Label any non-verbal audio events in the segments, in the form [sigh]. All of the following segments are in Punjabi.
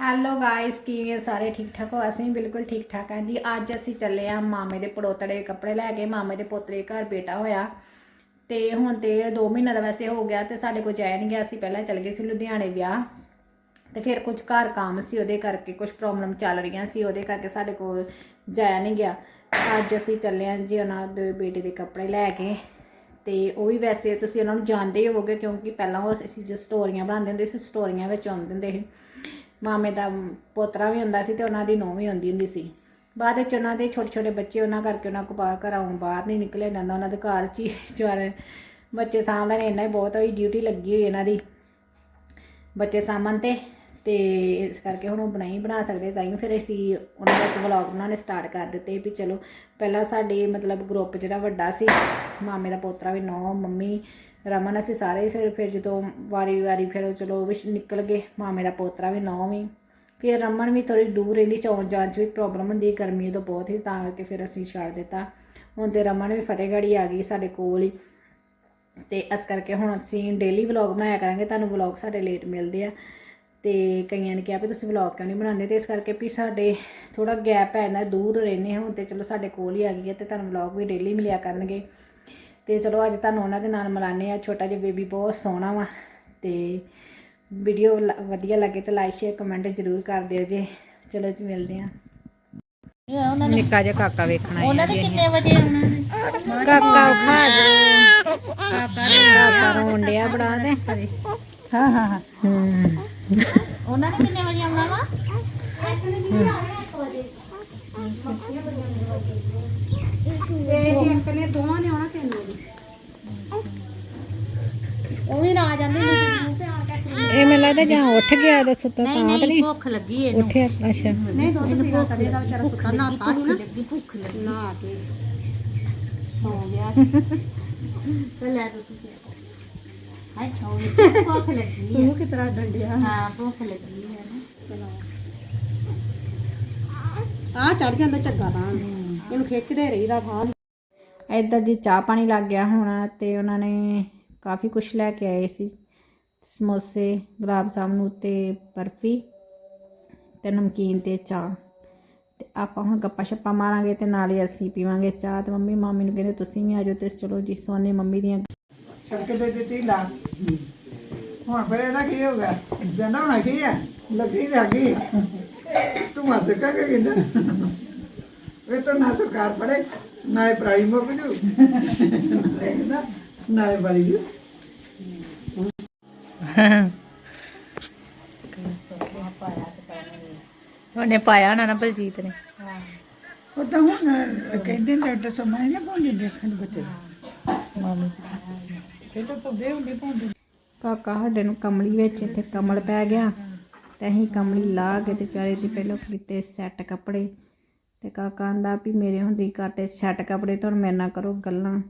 ਹੈਲੋ ਗਾਇਸ ਕਿਵੇਂ ਸਾਰੇ? ਠੀਕ ਠਾਕ ਹੋ? ਅਸੀਂ ਬਿਲਕੁਲ ਠੀਕ ਠਾਕ ਹਾਂ ਜੀ। ਅੱਜ ਅਸੀਂ ਚੱਲੇ ਆ ਮਾਮੇ ਦੇ ਪੜੋਤੜੇ ਕੱਪੜੇ ਲੈ ਕੇ। ਮਾਮੇ ਦੇ ਪੋਤਰੇ ਘਰ ਬੇਟਾ ਹੋਇਆ। ਤੇ ਹੁਣ ਤੇ 2 ਮਹੀਨਾ ਦਾ ਵੈਸੇ ਹੋ ਗਿਆ ਤੇ ਸਾਡੇ ਕੋਲ ਜਾਇਆ ਨਹੀਂ ਗਿਆ। ਅਸੀਂ ਪਹਿਲਾਂ ਚੱਲ ਗਏ ਸੀ ਲੁਧਿਆਣੇ ਵਿਆਹ। ਤੇ ਫਿਰ ਕੁਝ ਘਰ ਕੰਮ ਸੀ ਉਹਦੇ ਕਰਕੇ, ਕੁਝ ਪ੍ਰੋਬਲਮ ਚੱਲ ਰਹੀਆਂ ਸੀ। ਉਹਦੇ ਕਰਕੇ ਸਾਡੇ ਕੋਲ ਜਾਇਆ ਨਹੀਂ ਗਿਆ। ਅੱਜ ਅਸੀਂ ਚੱਲੇ ਹਾਂ ਜੀ ਉਹਨਾਂ ਦੇ ਬੇਟੇ ਦੇ ਕੱਪੜੇ ਲੈ ਕੇ। ਤੇ ਉਹ ਵੀ ਵੈਸੇ ਤੁਸੀਂ ਉਹਨਾਂ ਨੂੰ ਜਾਣਦੇ ਹੀ ਹੋਵੋਗੇ ਕਿਉਂਕਿ ਪਹਿਲਾਂ ਉਹ ਅਸੀਂ ਜੋ ਸਟੋਰੀਆਂ ਬਣਾਉਂਦੇ ਹੁੰਦੇ ਸੀ, ਸਟੋਰੀਆਂ ਵਿੱਚ ਆਉਂਦੇ ਹੁੰਦੇ ਸੀ। ਮਾਮੇ ਦਾ ਪੋਤਰਾ ਵੀ ਹੁੰਦਾ ਸੀ ਤੇ ਉਹਨਾਂ ਦੀ ਨੂੰਹ ਵੀ ਹੁੰਦੀ ਹੁੰਦੀ ਸੀ। ਬਾਅਦ ਵਿੱਚ ਉਹਨਾਂ ਦੇ ਛੋਟੇ ਛੋਟੇ ਬੱਚੇ ਉਹਨਾਂ ਕਰਕੇ ਉਹਨਾਂ ਕੋ ਬਾਹਰ ਘਰੋਂ ਬਾਹਰ ਨਹੀਂ ਨਿਕਲਿਆ ਜਾਂਦਾ। ਉਹਨਾਂ ਦੇ ਘਰ 'ਚ ਹੀ [laughs] ਚਾਰੇ ਬੱਚੇ ਸਾਂਭਣ ਇੰਨਾ ਹੀ ਬਹੁਤ ਹੋਈ ਡਿਊਟੀ ਲੱਗੀ ਹੋਈ ਇਹਨਾਂ ਦੀ ਬੱਚੇ ਸਾਂਭਣ ਤੇ ਤੇ ਇਸ ਕਰਕੇ ਹੁਣ ਉਹ ਬਣਾਈ ਬਣਾ ਸਕਦੇ। ਤਾਂ ਹੀ ਫਿਰ ਅਸੀਂ ਉਹਨਾਂ ਦਾ ਇੱਕ ਵਲੌਗ ਬਣਾਉਣੇ ਸਟਾਰਟ ਕਰ ਦਿੱਤੇ ਵੀ ਚਲੋ, ਪਹਿਲਾਂ ਸਾਡੇ ਮਤਲਬ ਗਰੁੱਪ ਜਿਹੜਾ ਵੱਡਾ ਸੀ, ਮਾਮੇ ਦਾ ਪੋਤਰਾ ਵੀ ਨੌ ਮੰਮੀ ਰਮਨ, ਅਸੀਂ ਸਾਰੇ ਹੀ ਫਿਰ ਫਿਰ ਜਦੋਂ ਵਾਰੀ ਵਾਰੀ ਫਿਰ ਚਲੋ ਉਹ ਵੀ ਨਿਕਲ ਗਏ, ਮਾਮੇ ਦਾ ਪੋਤਰਾ ਵੀ ਨੌ ਵੀ। ਫਿਰ ਰਮਨ ਵੀ ਥੋੜੀ ਦੂਰ ਰਹਿੰਦੀ, ਚੌਣ ਜਾਣ 'ਚ ਵੀ ਪ੍ਰੋਬਲਮ ਹੁੰਦੀ, ਗਰਮੀ ਤੋਂ ਬਹੁਤ ਹੀ ਤਾਂ ਕਰਕੇ ਫਿਰ ਅਸੀਂ ਛੱਡ ਦਿੱਤਾ। ਹੁਣ ਤੇ ਰਮਨ ਵੀ ਫਤਿਹਗੜ੍ਹ ਆ ਗਈ ਸਾਡੇ ਕੋਲ ਹੀ। ਤੇ ਇਸ ਕਰਕੇ ਹੁਣ ਅਸੀਂ ਡੇਲੀ ਵਲੌਗ ਬਣਾਇਆ ਕਰਾਂਗੇ, ਤੁਹਾਨੂੰ ਵਲੌਗ ਸਾਡੇ ਲੇਟ ਮਿਲਦੇ ਆ। ਤੇ ਕਈਆਂ ਨੇ ਕਿਹਾ ਵੀ ਤੁਸੀਂ ਵਲੌਗ ਕਿਉਂ ਨਹੀਂ ਬਣਾਉਂਦੇ, ਤੇ ਇਸ ਕਰਕੇ ਵੀ ਸਾਡੇ ਥੋੜਾ ਗੈਪ ਹੈ ਜਾਂਦਾ ਦੂਰ ਰਹਿੰਦੇ ਹੁਣ ਤੇ ਚਲੋ ਸਾਡੇ ਕੋਲ ਹੀ ਆ ਗਈ ਹੈ, ਤੇ ਤੁਹਾਨੂੰ ਵਲੌਗ ਵੀ ਡੇਲੀ ਮਿਲਿਆ ਕਰਨਗੇ। ਤੇ ਚਲੋ ਅੱਜ ਤੁਹਾਨੂੰ ਉਹਨਾਂ ਦੇ ਨਾਲ ਮਿਲਾਨੇ ਆ ਛੋਟਾ ਜਿਹਾ ਬੇਬੀ ਬਹੁਤ ਸੋਹਣਾ ਵਾ ਤੇ ਵੀਡੀਓ ਵਧੀਆ ਲੱਗੇ ਤਾਂ ਲਾਈਕ ਸ਼ੇਅਰ ਕਮੈਂਟ ਜ਼ਰੂਰ ਕਰ ਦਿਓ ਜੇ। ਚਲੋ ਜੀ ਮਿਲਦੇ ਆ ਨਿੱਕਾ ਜਿਹਾ ਕਾਕਾ ਵੇਖਣਾ ਹੈ ਉਹਨਾਂ ਨੇ ਕਿੰਨੇ ਵਜੇ ਆਉਣਾ? ਕਾਕਾ ਖਾ ਦੇ ਕਾਕਾ ਰੋਣ ਡਿਆ ਬੜਾ ਦੇ ਹਾਂ ਹਾਂ ਹਾਂ। ਹੂੰ। ਉਹਨਾਂ ਨੇ ਕਿੰਨੇ ਵਜੇ ਆਉਣਾ ਵਾ? ਇਹ ਇੱਕ ਨੇ ਦੋਵਾਂ ਨੇ ਆਉਣਾ ਤਿੰਨ ਵਜੇ ਉਹ ਵੀ ਨਾ ਜਾਂਦੇ ਨੇ ਜਿਹਨੂੰ ਤੇ ਆਣ ਕੇ ਇਹ ਮੈਨੂੰ ਲੱਗਦਾ ਜਾਂ ਉੱਠ ਗਿਆ ਤੇ ਸੁੱਤਾ ਨਹੀਂ ਤਾਂ ਤੇ ਨਹੀਂ। ਨਹੀਂ ਭੁੱਖ ਲੱਗੀ ਇਹਨੂੰ। ਉੱਠਿਆ ਅੱਛਾ। ਨਹੀਂ ਦੁੱਧ ਪੀਣਾ ਕਦੇ ਦਾ ਵਿਚਾਰਾ ਸੁੱਤਾ ਨਾ ਤਾਂ ਹੀ ਨਾ ਲੱਗੀ ਭੁੱਖ ਲੱਗੀ। ਨਾ ਕੇ ਹੋ ਗਿਆ। ਤੇ [laughs] ਲੈ ਦੋ ਤੁਸੀਂ ਹਾਏ ਹੋ ਗਈ [laughs] ਭੁੱਖ ਲੱਗੀ ਹੈ ਤੂੰ ਕਿਤਰਾ ਡੰਡਿਆ? ਹਾਂ ਭੁੱਖ ਲੱਗੀ ਹੈ ਨਾ। ਆ ਚੜ ਜਾਂਦਾ ਝੱਗਾ ਤਾਂ। ਇਹਨੂੰ ਖਿੱਚਦੇ ਰਹੀਦਾ ਥਾਂ। ਏਦਾਂ ਜੀ ਚਾਹ ਪਾਣੀ ਲੱਗ ਗਿਆ ਹੋਣਾ ਤੇ ਉਹਨਾਂ ਨੇ ਕਾਫੀ ਕੁਝ ਲੈ ਕੇ ਆਏ ਸੀ। ਸਮੋਸੇ ਗੁਲਾਬ ਜਾਮਨ ਤੇ ਬਰਫੀ ਤੇ ਨਮਕੀਨ ਤੇ ਚਾਹ। ਤੇ ਆਪਾਂ ਹੁਣ ਗੱਪਾਂ ਛੱਪਾਂ ਮਾਰਾਂਗੇ ਤੇ ਨਾਲੇ ਅਸੀਂ ਪੀਵਾਂਗੇ ਚਾਹ ਤੇ ਮੰਮੀ ਮਾਮੀ ਨੂੰ ਕਹਿੰਦੇ ਤੁਸੀਂ ਵੀ ਆ ਜਾਓ ਤੇ ਚਲੋ ਜੀ ਸੋਨੇ ਮੰਮੀ ਦੀਆਂ ਸੜਕ ਤੇ ਦਿੱਤੀ ਲਾ। ਹੁਣ ਫਿਰ ਇਹਦਾ ਕੀ ਹੋ ਗਿਆ? ਕਹਿੰਦਾ ਹੋਣਾ ਕੀ ਹੈ? ਲੱਕੜੀ ਤੇ ਆ ਇਹ ਤਾਂ ਨਾ ਸਰਕਾਰ ਪੜੇ ਨਾ ਇਹ ਪ੍ਰਾਈ ਮੁੱਕ ਜੂ। ਨਾ ਇਹ ਬੜੀ ਜੂ। ਉਹਨੇ ਪਾਇਆ ਨਾ ਨਾ ਬਲਜੀਤ ਨੇ। ਉਹ ਤਾਂ ਹੁਣ ਕਹਿੰਦੇ ਨੇ ਡਾਕਟਰ ਸਮਾਂ ਨਾ ਪਾਉਂਦੇ ਦੇਖਣ ਬੱਚੇ ਦਾ। ਮਾਮੀ। ਇਹ ਤਾਂ ਪੌਦੇ ਹੁੰਦੇ ਪਾਉਂਦੇ। ਕਾਕਾ ਸਾਡੇ ਨੂੰ ਕਮਲੀ ਵਿੱਚ ਇੱਥੇ ਕਮਲ ਪੈ ਗਿਆ। ਤੇ ਅਸੀਂ ਕਮਲੀ ਲਾ ਕੇ ਤੇ ਚਾਰੇ ਦੀ ਪਹਿਲਾਂ ਕੀਤੇ ਸੈੱਟ ਕੱਪੜੇ। ਤੇ ਕਾਕਾ ਆਂਦਾ ਵੀ ਮੇਰੇ ਹੁੰਦੀ ਕਰਤੇ ਸੈੱਟ ਕੱਪੜੇ ਤੁਹਾਨੂੰ ਮੇਰੇ ਨਾਲ ਕਰੋ ਗੱਲਾਂ।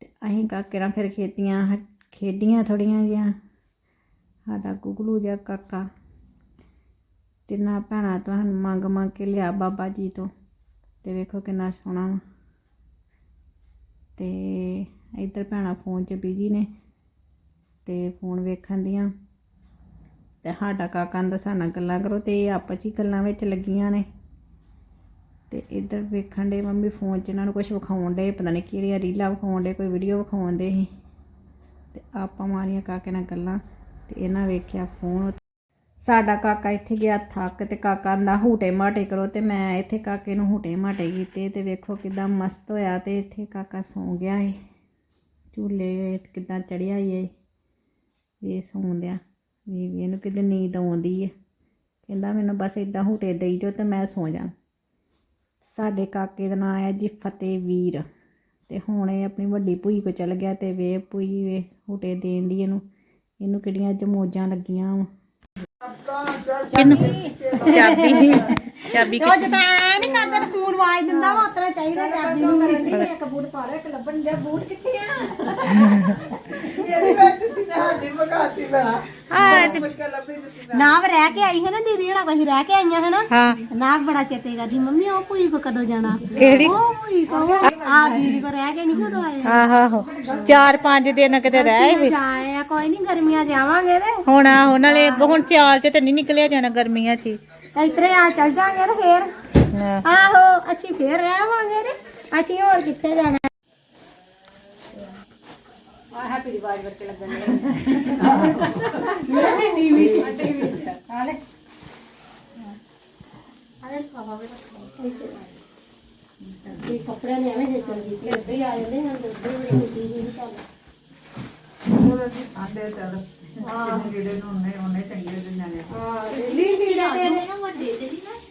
ਤੇ ਅਸੀਂ ਕਾਕੇ ਨਾਲ ਫਿਰ ਖੇਤੀਆਂ, ਖੇਡੀਆਂ ਥੋੜੀਆਂ ਜਿਹੀਆਂ। ਸਾਡਾ ਗੁਗਲੂ ਜਿਹਾ ਕਾਕਾ। ਤਿੰਨਾਂ ਭੈਣਾਂ ਤੁਹਾਨੂੰ ਮੰਗ ਮੰਗ ਕੇ ਲਿਆ ਬਾਬਾ ਜੀ ਤੋਂ। ਤੇ ਵੇਖੋ ਕਿੰਨਾ ਸੋਹਣਾ ਵਾ। ਤੇ ਇੱਧਰ ਭੈਣਾਂ ਫੋਨ 'ਚ ਬਿਜ਼ੀ ਨੇ। ਤੇ ਫੋਨ ਵੇਖਣ ਦੀਆਂ। ਤੇ ਸਾਡਾ ਕਾਕਾ ਦਾ ਸਾਡੇ ਨਾਲ ਗੱਲਾਂ ਕਰੋ ਤੇ ਇਹ ਆਪਸ 'ਚ ਹੀ ਗੱਲਾਂ ਵਿੱਚ ਲੱਗੀਆਂ ਨੇ। ਤੇ ਇੱਧਰ ਵੇਖਣ ਦੇ ਮੰਮੀ ਫੋਨ 'ਚ ਇਹਨਾਂ ਨੂੰ ਕੁਝ ਵਿਖਾਉਣ ਦੇ ਪਤਾ ਨਹੀਂ ਕਿਹੜੀਆਂ ਰੀਲਾਂ ਵਿਖਾਉਣ ਦੇ ਕੋਈ ਵੀਡੀਓ ਵਿਖਾਉਣ ਦੇ ਸੀ। ਤੇ ਆਪਾਂ ਮਾਰੀਆਂ ਕਾਕੇ ਨਾਲ ਗੱਲਾਂ ਤੇ ਇਹਨਾਂ ਵੇਖਿਆ ਫੋਨ ਸਾਡਾ ਕਾਕਾ ਇੱਥੇ ਗਿਆ ਥੱਕ ਤੇ ਕਾਕਾ ਦਾ ਹੂਟੇ ਮਾਟੇ ਕਰੋ ਤੇ ਮੈਂ ਇੱਥੇ ਕਾਕੇ ਨੂੰ ਹੂਟੇ ਮਾਟੇ ਕੀਤੇ ਤੇ ਵੇਖੋ ਕਿਦਾਂ ਮਸਤ ਹੋਇਆ ਤੇ ਇੱਥੇ ਕਾਕਾ ਸੌਂ ਗਿਆ ਏ ਝੂਲੇ ਕਿਦਾਂ ਚੜਿਆ ਏ ਇਹ। ਸੌਂ ਬੀਬੀ ਵੀ ਕਿਤੇ ਨੀਂਦ ਆਉਂਦੀ ਹੈ ਕਹਿੰਦਾ ਮੈਨੂੰ ਬਸ ਇਦਾਂ ਹੂਟੇ ਦੇਈ ਜੋ ਤੇ ਮੈਂ ਸੌ ਜਾ। ਸਾਡੇ ਕਾਕੇ ਦਾ ਨਾਮ ਹੈ ਜੀ ਫਤਿਹ ਵੀਰ ਤੇ ਹੁਣ ਇਹ ਆਪਣੀ ਵੱਡੀ ਭੂਈ ਕੋ ਚਲ ਗਿਆ ਤੇ ਵੇ ਭੂਈ ਵੇ ਹੂਟੇ ਦੇਣ ਦੀ ਇਹਨੂੰ। ਇਹਨੂੰ ਕਿਹੜੀਆਂ ਜਮੋਜਾਂ ਲੱਗੀਆਂ ਵਾ। ਚਾਬੀ। ਚਾਬੀ ਉਹ ਜਿੱਦਾਂ ਐ ਨਹੀਂ ਕਰਦੇ ਤੇ ਫੋਨ ਆਵਾਜ਼ ਦਿੰਦਾ ਵਾ ਉਤਰਾ ਚਾਹੀਦਾ ਚਾਬੀ ਨੂੰ ਕਰਨ ਦੀ ਇੱਕ ਬੂਟ ਪਾ ਲਿਆ ਇੱਕ ਲੱਭਣ ਦੇ ਬੂਟ ਕਿੱਥੇ ਆ? ਮੇਰੀ ਬੈਠ ਸੀ ਨਾ ਹਾਦੀ ਮਗਾਤੀ ਬਣਾ ਹਾਂ ਤੇ ਮੁਸ਼ਕਲ ਲੱਭੀ ਦਿੱਤੀ ਮੈਂ ਨਾਵ ਰਹਿ ਕੇ ਆਈ ਹੈ ਨਾ ਦੀਦੀ ਹਣਾ ਕੋਈ ਰਹਿ ਕੇ ਆਈਆਂ ਹੈ। ਨਾ ਹਾਂ ਨਾਵ ਬੜਾ ਚੇਤੇ ਕਰਦੀ ਮੰਮੀ ਉਹ ਭੂਈ ਕੋ ਕਦੋਂ ਜਾਣਾ? ਕਿਹੜੀ? ਉਹ ਭੂਈ ਕੋ ਆ ਦੀਦੀ ਕੋ ਰਹਿ ਕੇ ਨਹੀਂ ਕਦੋਂ ਆਏ? ਆਹੋ ਚਾਰ ਪੰਜ ਦਿਨ ਕਿਤੇ ਰਹਿ ਸੀ ਜਾਏ ਆ ਕੋਈ ਨਹੀਂ ਗਰਮੀਆਂ ਜਾਵਾਂਗੇ ਤੇ। ਹੁਣ ਆਹੋ ਨਾਲੇ ਹੁਣ ਸਿਆਲ ਚ ਤੇ ਨਹੀਂ ਨਿਕਲਿਆ ਜਾਣਾ ਗਰਮੀਆਂ ਚ ਹੀ। ਇਤਰੇ ਆ ਚੱਲ ਜਾਾਂਗੇ ਤੇ ਫੇਰ। ਆਹੋ ਅਸੀਂ ਫੇਰ ਰਹਿਵਾਂਗੇ ਤੇ ਅਸੀਂ ਹੋਰ ਕਿੱਥੇ ਜਾਣਾ। ਆ ਹੈਪੀ ਦੀ ਆਵਾਜ਼ ਬੱਚੇ ਲੱਗਣ ਨੇ ਟੀਵੀ ਹਾਲੇ ਹਾਲੇ ਖਾਵਾ ਵੇ ਇਹ ਕੱਪੜੇ ਨੇ ਐਵੇਂ ਜੇ ਚੱਲ ਗਈ ਤੇ ਇੱਦਾਂ ਹੀ ਆ ਜਾਂਦੇ ਹਨ ਦੱਸਦੇ ਵੀ ਟੀਵੀ ਨਹੀਂ ਚੱਲ ਆਂਦੇ ਚੱਲ। ਕਿੰਨੇ ਜਿਹੜੇ ਨੂੰ ਉਹਨੇ ਉਹਨੇ ਚੰਗੇ ਦੇ ਨਿਆਣੇ ਹਾਂ ਲੀ ਲੀੜਾ ਦੇ ਦੇ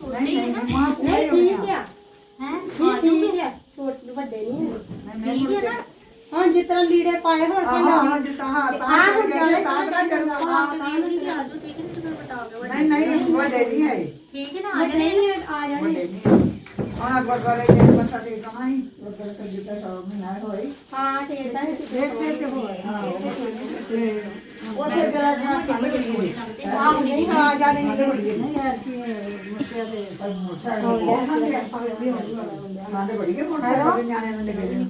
ਨਹੀਂ ਨਹੀਂ ਮਾਂ ਨਹੀਂ ਠੀਕ ਆ। ਹੈ? ਠੀਕ ਆ। ਛੋਟੇ ਵੱਡੇ ਨਹੀਂ ਠੀਕ ਹੈ ਹਾਂ ਜਿਸ ਤਰ੍ਹਾਂ ਲੀੜੇ ਪਾਏ ਹੁਣ ਹਾਂ ਤੇ ਹਾਂ ਜਿੱਤਾ ਹਾਂ ਤਾਂ ਆਹ ਹੁਣ ਚੱਲੇ ਤਾਂ ਤਾਂ ਕਰ ਨਹੀਂ ਨਹੀਂ ਵੱਡੇ ਨਹੀਂ ਆਏ। ਠੀਕ ਨਾ ਆ ਜਾਣੇ। ਆ ਜਾਣੇ ਵੱਡੇ ਨਹੀਂ ਉਹਨਾਂ ਗੁਰਦੁਆਰੇ ਦੇ ਮੱਥਾ ਟੇਕਣਾ ਹੀ ਗੁਰਦੁਆਰੇ ਸੰਗੀਤ ਦਾ ਸ਼ੌਕ ਮਹੀਨਾ ਹੋਈ ਹਾਂ ਟੇਕਦਾ ਹੈ ਦੇਖ ਦੇਖ ਕੇ ਹੋਇਆ ਹਾਂ। ਤੇ ਉਹਦੇ ਜਰਾ ਜਰਾ ਕੰਮ ਕਰੀ ਹੋਈ। ਆਹ ਨਹੀਂ ਆ ਜਾਣੇ ਨਹੀਂ ਯਾਰ ਕੀ ਮੁੱਛਿਆ ਤੇ ਪਰ ਮੁੱਛਾ ਨਾਲੇ ਬੜੀ ਕੇ ਮੁੱਛਾ ਦੇ ਨਿਆਣੇ ਨੂੰ ਨਿਕਲੇ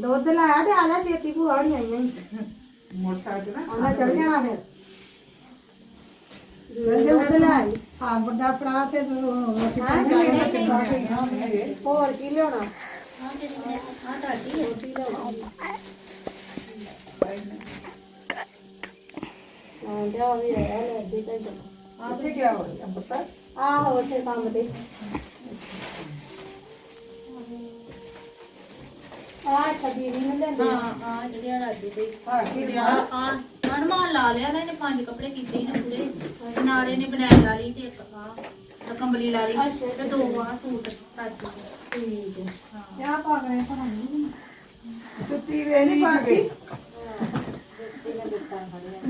ਦੁੱਧ ਲਾਇਆ ਤੇ ਆ ਜਾ ਛੇਤੀ ਭੂਆ ਨਹੀਂ ਆਈਆਂ ਮੁੱਛਾ ਤੇ ਨਾ ਉਹਨਾਂ ਚੱਲ ਜਾਣਾ ਫਿਰ। ਹਾਂ ਵੱਡਾ ਪੜਾ ਤੇ ਹੋਰ ਕੀ ਲਿਆਉਣਾ? ਹਾਂ ਤੇ ਉਹ ਵੀ ਆਇਆ ਲੈ ਦੇ ਤੇ ਆਪੇ ਕੀ ਹੋਇਆ ਅੰਮ੍ਰਿਤਸਰ? ਆਹੋ ਉੱਥੇ ਕੰਮ ਤੇ। ਆਹ ਛੱਡੀ ਨਹੀਂ ਮਿਲਦੇ ਹਾਂ ਜਿਹੜੇ ਰਾਜੂ ਦੇ। ਹਾਂ ਕੀ ਆ ਆ ਹਰਮਾਨ ਲਾ ਲਿਆ ਨਾ ਇਹਨੇ ਪੰਜ ਕੱਪੜੇ ਕੀਤੇ ਨੇ ਪੂਰੇ। ਤੇ ਨਾਲ ਇਹਨੇ ਲਾ ਲਈ ਤੇ ਇੱਕ ਆ ਕੰਬਲੀ ਲਾ ਲਈ ਤੇ ਦੋ ਆ ਸੂਟ ਦੇ ਠੀਕ ਹੈ। ਹਾਂ। ਆ ਪਾ ਗਏ ਨਹੀਂ ਜੁੱਤੀ ਵੇ ਨਹੀਂ ਪਾ ਗਈ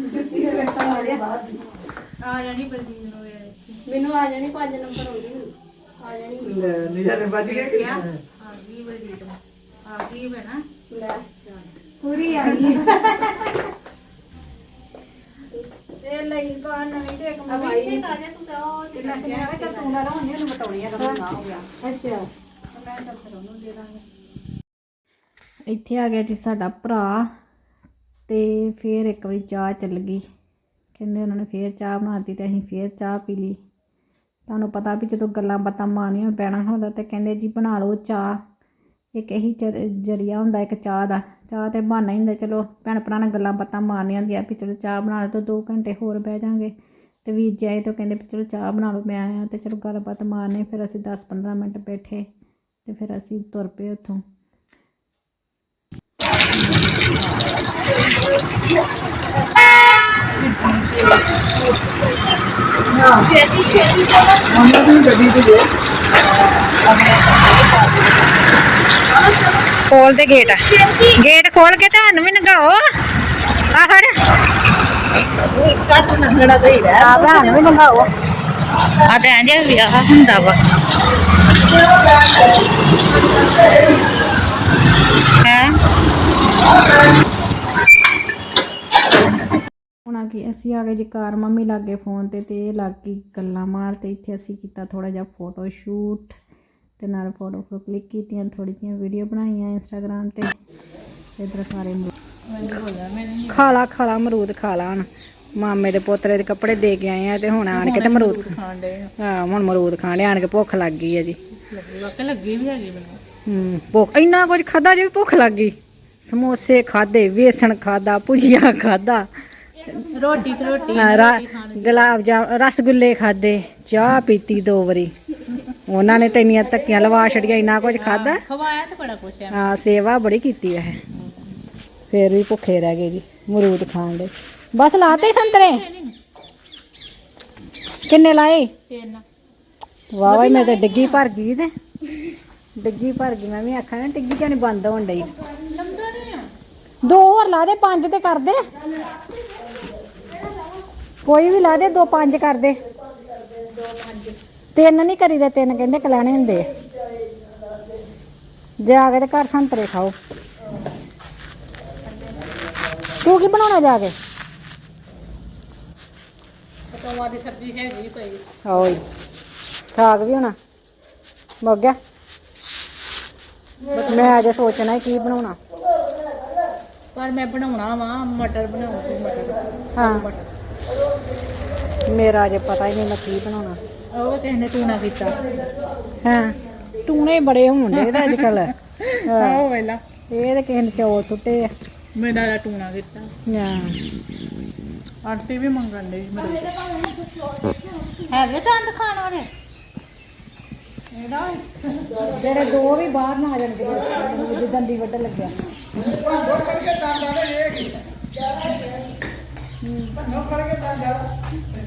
ਜੁੱਤੀ ਦੇ ਵੇਖਣ ਵਾਲੀ ਬਾਤ ਦੀ। ਆ ਜਾਣੀ ਬਲਜੀਤ ਨੂੰ ਮੈਨੂੰ ਆ ਜਾਣੀ 5 ਨੰਬਰ ਆਉਂਦੀ ਆ ਜਾਣੀ। ਨਿਜਰ ਵੱਜ ਗਿਆ ਕਿ ਆ ਗਈ ਬਲਜੀਤ। ਨੂੰ ਆ ਗਈ ਬਣਾ ਲੈ। ਪੂਰੀ ਆ ਗਈ। ਇਹ ਲਈ ਬਾ ਨਵੀਂ ਤੇ ਇੱਕ ਅਭੀ ਨੇ ਕਹਾ ਤੂੰ ਤਾਂ ਉਹ ਤੇ ਮੈਂ ਸਮਝਿਆ ਕਿ ਚੱਲ ਤੂੰ ਲੈ। ਲਾ ਉਹਨੇ ਨੂੰ ਬਟਾਉਣੀ ਆ ਕਦੋਂ ਨਾ ਹੋ ਗਿਆ। ਅੱਛਾ। ਮੈਂ ਤਾਂ ਫਿਰ ਉਹਨੂੰ ਦੇ ਦਾਂਗੇ। ਇੱਥੇ ਆ ਗਿਆ ਜੀ ਸਾਡਾ ਭਰਾ ਤੇ ਫੇਰ ਇੱਕ ਵਾਰੀ ਚਾਹ ਚੱਲ ਗਈ। ਕਹਿੰਦੇ ਉਹਨਾਂ ਨੇ ਫੇਰ ਚਾਹ ਬਣਾਤੀ ਤੇ ਅਸੀਂ ਫੇਰ ਚਾਹ ਪੀ ਲਈ। ਤੁਹਾਨੂੰ ਪਤਾ ਵੀ ਜਦੋਂ ਗੱਲਾਂ ਬਾਤਾਂ ਮਾਰਨੀਆਂ ਪੈਣਾ ਹੁੰਦਾ ਤੇ ਕਹਿੰਦੇ ਜੀ ਬਣਾ ਲਓ ਚਾਹ। ਇੱਕ ਇਹੀ ਜ਼ਰ- ਜ਼ਰੀਆ ਹੁੰਦਾ ਇੱਕ ਚਾਹ ਦਾ। ਚਾਹ ਤੇ ਬਹਾਨਾ ਹੀ ਹੁੰਦਾ, ਚਲੋ ਭੈਣ ਭਰਾ ਨਾਲ ਗੱਲਾਂ ਬਾਤਾਂ ਮਾਰਨੀਆਂ ਹੁੰਦੀਆਂ, ਵੀ ਚਲੋ ਚਾਹ ਬਣਾ ਲਓ ਤਾਂ 2 ਘੰਟੇ ਹੋਰ ਬਹਿ ਜਾਾਂਗੇ। ਤੇ ਵੀਰ ਜੀ ਆਏ ਤਾਂ ਕਹਿੰਦੇ ਵੀ ਚਲੋ ਚਾਹ ਬਣਾ ਲਓ, ਮੈਂ ਆਇਆ ਤੇ ਚਲੋ ਗੱਲਬਾਤ ਮਾਰਨੇ, ਫਿਰ ਅਸੀਂ 10 15 ਮਿੰਟ ਬੈਠੇ ਤੇ ਫਿਰ ਅਸੀਂ ਤੁਰ ਪਏ ਉੱਥੋਂ। ਖੋਲ ਦੇ ਗੇਟ। ਗੇਟ ਖੋਲ ਕੇ ਤੁਹਾਨੂੰ ਵੀ ਨਗਾਓ। ਆਹਰ ਕੱਟ ਨੰਗਣਾ ਤੇ ਹੀ ਰਹਿ ਆ ਸਾਨੂੰ ਵੀ ਨਗਾਓ। ਆ ਤੇ ਅੰਜੇ ਵਿਆਹ ਹੁੰਦਾ ਵਾ। ਹੈ? ਹੁਣ ਆ ਅਸੀਂ ਆ ਗਏ ਜੀ ਕਾਰ ਮੰਮੀ ਲਾਗੇ ਫੋਨ ਤੇ ਤੇ ਇਹ ਲੱਗ ਗਈ ਗੱਲਾਂ ਮਾਰ ਤੇ ਇੱਥੇ ਅਸੀਂ ਕੀਤਾ ਥੋੜਾ ਜਿਹਾ ਫੋਟੋ ਸ਼ੂਟ। ਤੇ ਨਾਲ ਫੋਟੋ ਫੋਟੋ ਕਲਿੱਕ ਕੀਤੀਆਂ ਥੋੜੀ ਜਿਹੀਆਂ ਵੀਡੀਓ ਬਣਾਈਆਂ ਇੰਸਟਾਗ੍ਰam ਤੇ। ਇਧਰ ਅਮਰੂਦ ਖਾਲਾ ਖਾਲਾ ਅਮਰੂਦ ਖਾ ਲਾ ਹੁਣ। ਮਾਮੇ ਦੇ ਪੋਤਰੇ ਦੇ ਕੱਪੜੇ ਦੇ ਕੇ ਆਏ ਆ ਤੇ ਹੁਣ ਆਣ ਕੇ ਤੇ ਅਮਰੂਦ ਖਾਣ ਦੇ ਹਾਂ ਹੁਣ ਅਮਰੂਦ ਖਾਣੇ ਆਣ ਕੇ ਭੁੱਖ ਲੱਗ ਗਈ ਆ ਜੀ। ਲੱਗੇ ਲੱਗੀ ਵੀ ਹੈਗੀ ਮੈਨੂੰ। ਹੂੰ ਭੁੱਖ ਇੰਨਾ ਕੁਝ ਖਾਦਾ ਜੇ ਭੁੱਖ ਲੱਗ ਗਈ। ਸਮੋਸੇ ਖਾਦੇ ਵੇਸਣ ਖਾਦਾ ਭੁਜੀਆ ਖਾਦਾ ਰੋਟੀ ਤੇ ਰੋਟੀ ਹਾਂ, ਰਾ- ਗੁਲਾਬ ਜਾਮ ਰਸਗੁੱਲੇ ਖਾਦੇ ਚਾਹ ਪੀਤੀ ਦੋ ਵਾਰੀ। ਉਹਨਾਂ ਨੇ ਤੇ ਇੰਨੀਆਂ ਧੱਕੀਆਂ ਲਵਾ ਛੜੀਆਂ ਇੰਨਾ ਕੁਝ ਖਾਦਾ ਖਵਾਇਆ ਤੇ ਬੜਾ ਕੁਛ ਆ ਹਾਂ ਸੇਵਾ ਬੜੀ ਕੀਤੀ ਹੈ। ਫੇਰ ਵੀ ਭੁੱਖੇ ਰਹਿ ਗਏ ਜੀ ਮਰੂਦ ਖਾਣ ਦੇ। ਬਸ ਲਾਤੇ ਸੰਤਰੇ? ਕਿੰਨੇ ਲਾਏ? ਤਿੰਨ। ਵਾਹ ਵਾਹ ਮੈਂ ਤਾਂ ਡਿੱਗੀ ਭਰ ਗਈ ਤੇ। ਡਿੱਗੀ ਭਰ ਗਈ ਮੈਂ ਵੀ ਆਖਾਂ ਨਾ ਡਿੱਗੀ ਕਿਉਂ ਨਹੀਂ ਬੰਦ ਹੋਣ ਡਈ? ਦੋ ਹੋਰ ਲਾ ਦੇ ਪੰਜ ਤੇ ਕਰ ਦੇ। ਕੋਈ ਵੀ ਲਾ ਦੇ ਦੋ ਪੰਜ ਕਰ ਦੇ। ਤਿੰਨ ਨਹੀਂ ਕਰੀਦੇ ਤਿੰਨ ਕਹਿੰਦੇ ਕਲਾਣੇ ਹੁੰਦੇ ਆ। ਜਾ ਕੇ ਤੇ ਘਰ ਸੰਤਰੇ ਖਾਓ। ਤੂੰ ਕੀ ਬਣਾਉਣਾ ਜਾ ਕੇ? ਪਤੋਆਂ ਦੀ ਸਬਜ਼ੀ ਹੈਗੀ ਪਈ ਓਏ ਸਾਗ ਵੀ ਹੋਣਾ। ਮੁੱਕ ਗਿਆ। ਮੈਂ ਅਜੇ ਸੋਚਣਾ ਕੀ ਬਣਾਉਣਾ। ਪਰ ਮੈਂ ਬਣਾਉਣਾ ਵਾ ਮਟਰ ਮਟਰ। ਹਾਂ। ਮਟਰ। ਮੇਰਾ ਅਜੇ ਪਤਾ ਹੀ ਨਹੀਂ ਮੈਂ ਕੀ ਬਣਾਉਣਾ। ਉਹ ਕਿਸੇ ਨੇ ਟੂਣਾ ਕੀਤਾ। ਹਾਂ ਟੂਣੇ ਬੜੇ ਹੋਣ ਦੇ ਇਹਦੇ ਅੱਜ ਕੱਲ ਆਹ ਵੇਲਾ। ਇਹ ਤੇ ਕਿਸੇ ਨੇ ਚੌਲ ਸੁੱਟੇ ਆ। ਮੇਰਾ ਦਾ ਟੂਣਾ ਕੀਤਾ। ਹਾਂ। ਆਂਟੀ ਵੀ ਮੰਗਣ ਲਈ ਮੇਰੇ ਹੈਗੇ ਦੰਦ ਖਾਣ ਵਾਲੇ? ਜਿਹੜੇ ਦੋ ਵੀ ਬਾਹਰ ਨਾ ਆ ਜਾਣਗੇ ਜਿੱਦਾਂ ਦੀ ਵੱਢ ਲੱਗਿਆ। ਭਾਂਡੋ ਫੜ ਕੇ ਦੰਦ ਆਲੇ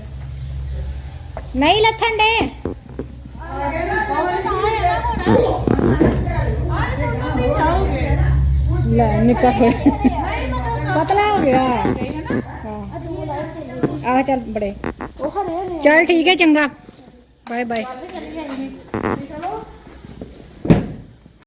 ਨਹੀਂ ਲੱਥਣ ਦੇ। ਆ ਗਏ ਨਾ ਲੈ, ਨਿੱਕਾ ਥੋੜਾ ਪਤਲਾ ਹੋ ਗਿਆ। ਆਹ ਚੱਲ ਬੜੇ। ਚਲ ਠੀਕ ਹੈ, ਚੰਗਾ। Bye bye